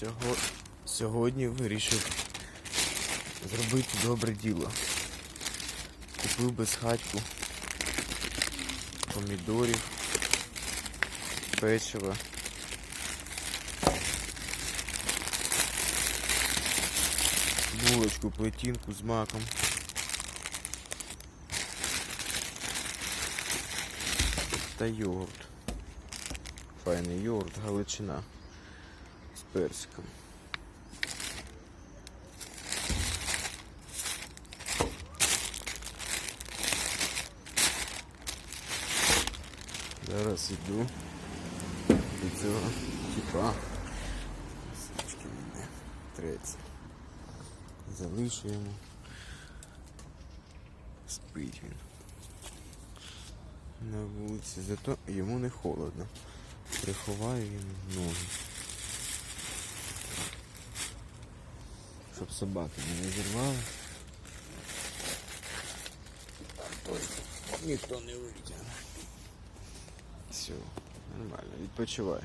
Сього... Сьогодні вирішив зробити добре діло. Купив безхатьку помідорів, печива. Булочку, плетінку з маком. Та йогурт. Файний йогурт, галичина з персиком. Зараз іду до цього типа. Сучки мене треться. Залишу. Спить він. На вулиці, зато йому не холодно. Приховаю йому ноги. Щоб собаки не зірвали. Ой, ніхто не витягне. Все, нормально, відпочивай.